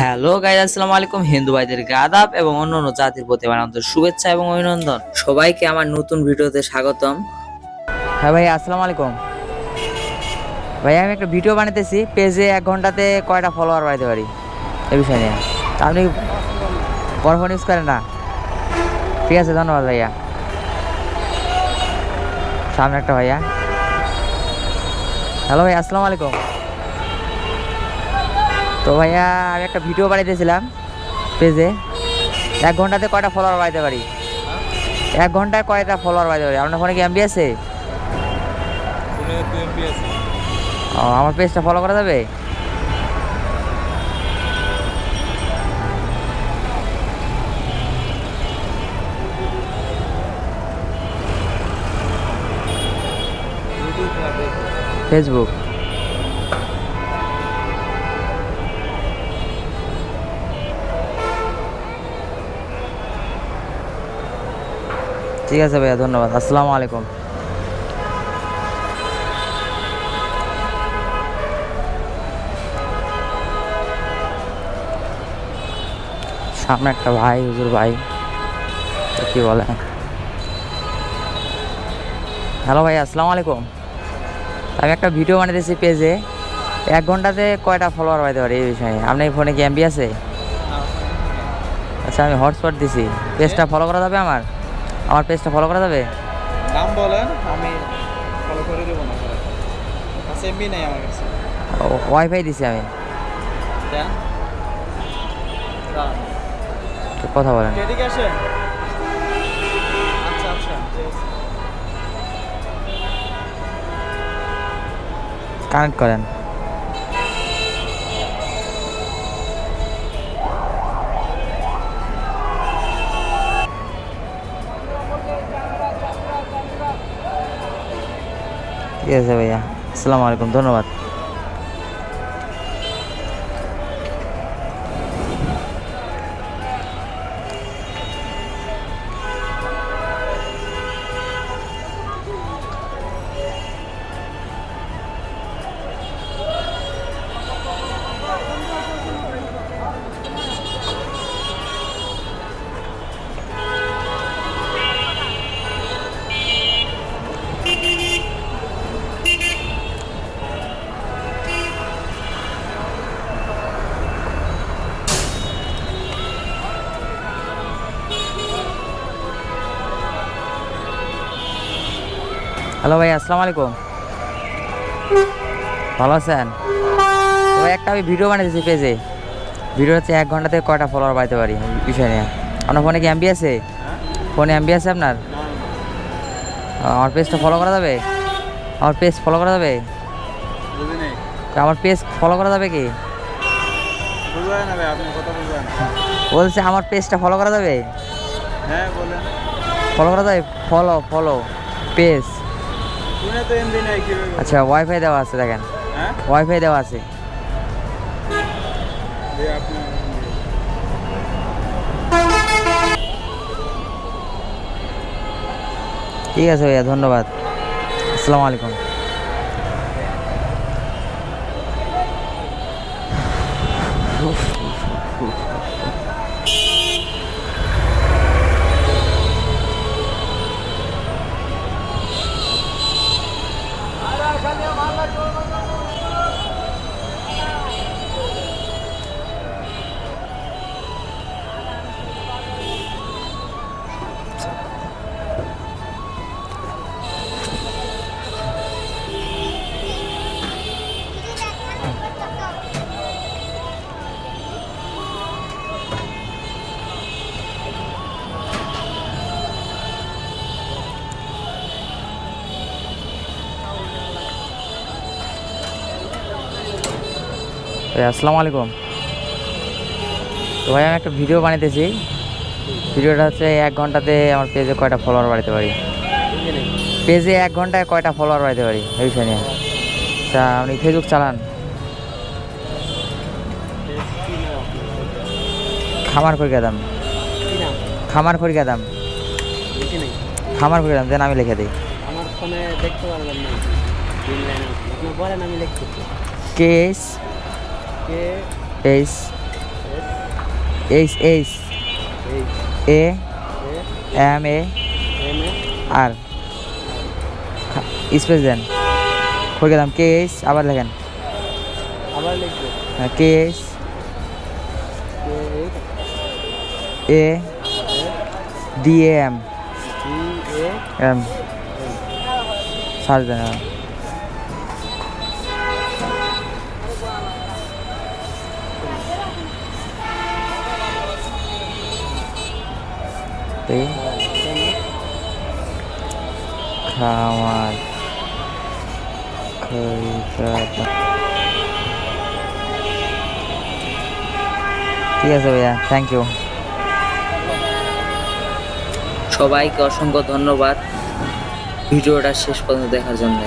Hello guys, আসসালামু আলাইকুম। হিন্দু ভাইদের আদাব এবং অন্য অন্য জাতির প্রতি আমার শুভেচ্ছা এবং অভিনন্দন। সবাইকে আমার নতুন ভিডিওতে স্বাগতম। হ্যাঁ ভাই, আসসালামু আলাইকুম। ভাই, আমি একটা ভিডিও বানাতেছি পেজে এক ঘন্টাতে কয়টা ফলোয়ার বাড়াতে পারি এ বিষয় নিয়ে? আপনি বড় ফোন ইউজ করেন না? ঠিক আছে, ধন্যবাদ ভাইয়া। সামনে একটা ভাইয়া। হ্যালো ভাই, আসসালামু আলাইকুম। তো ভাইয়া আমি একটা ভিডিও বানাইতেছিলাম পেজে। এক ঘন্টাতে কয়টা ফলোয়ার বাড়াইতে পারি? এক ঘন্টায় কয়টা ফলোয়ার বাড়াইতে পারি? আপনার ফোনে কি এমবি আছে? ও আমার পেজটা ফলো করা যাবে? ফেসবুক ঠিক আছে ভাইয়া ধন্যবাদ। আসসালামু আলাইকুম। সামনে একটা ভাই হুজুর ভাই কি বলে? হ্যালো ভাই আসসালামু আলাইকুম। আমি একটা ভিডিও বানাতেছি পেজে। এক ঘন্টাতে কয়টা ফলোয়ার পাইতে পারি এই বিষয়ে? আপনার ফোনে কি এমবি আছে? আচ্ছা আমি হটস্পট দিছি। পেজটা ফলো করা যাবে আমার? আমার পেজটা ফলো করা যাবে? নাম বলেন আমি ফলো করে দেবো না। আচ্ছা এমবি নেই আমার কাছে। ওয়াইফাই দিছি আমি। দেন। কথা বলেন। এদিকে আসেন? আচ্ছা আচ্ছা। কানেক্ট করেন। ঠিক আছে ভাইয়া। আসসালামু আলাইকুম ধন্যবাদ। হ্যালো ভাই আসসালামু আলাইকুম। ভালো আছেন? ভাই একটা আমি ভিডিও বানিয়েছি পেজে। ভিডিও হচ্ছে এক ঘন্টাতে কয়টা ফলোয়ার পাইতে পারি বিষয় নিয়ে? আপনার ফোনে কি এমবি আছে? হ্যাঁ? ফোনে এমবি আছে আপনার? আমার পেজটা ফলো করা যাবে? আমার পেজ ফলো করা যাবে? আমার পেজ ফলো করা যাবে কি? বলছে আমার পেজটা ফলো করা যাবে? হ্যাঁ ফলো করা যাবে? ফলো ফলো পেজ আচ্ছা ওয়াইফাই দেওয়া আছে দেখেন। হ্যাঁ? ওয়াইফাই দেওয়া আছে। ঠিক আছে ভাইয়া ধন্যবাদ। আসসালামু আলাইকুম। ভাই Oh. আসসালামু আলাইকুম। তো ভাই আমি একটা ভিডিও বানাইতেছি। ভিডিওটা হচ্ছে এক ঘন্টাতে আমার পেজে কয়টা ফলোয়ার বাড়াতে পারি? পেজে এক ঘন্টায় কয়টা ফলোয়ার বাড়াতে পারি? এই বিষয় নিয়ে। আচ্ছা আপনি ফেসবুক চালান? খামার করে দাম। খামার করে দাম। খামার করে দাম দেন আমি লিখে দিই। আমার ফোনে দেখতে পারবেন না। তিন লাইন আপনি বলেন আমি লিখতেছি। Case K? S S H H H A M A R space দেন করে গেলাম কে এইচ আবার লেখেন আবার লিখবে K H A D M M search দেন খামার কলকাতা ঠিক আছে ভাইয়া থ্যাংক ইউ সবাইকে অসংখ্য ধন্যবাদ। ভিডিওটা শেষ পর্যন্ত দেখার জন্য।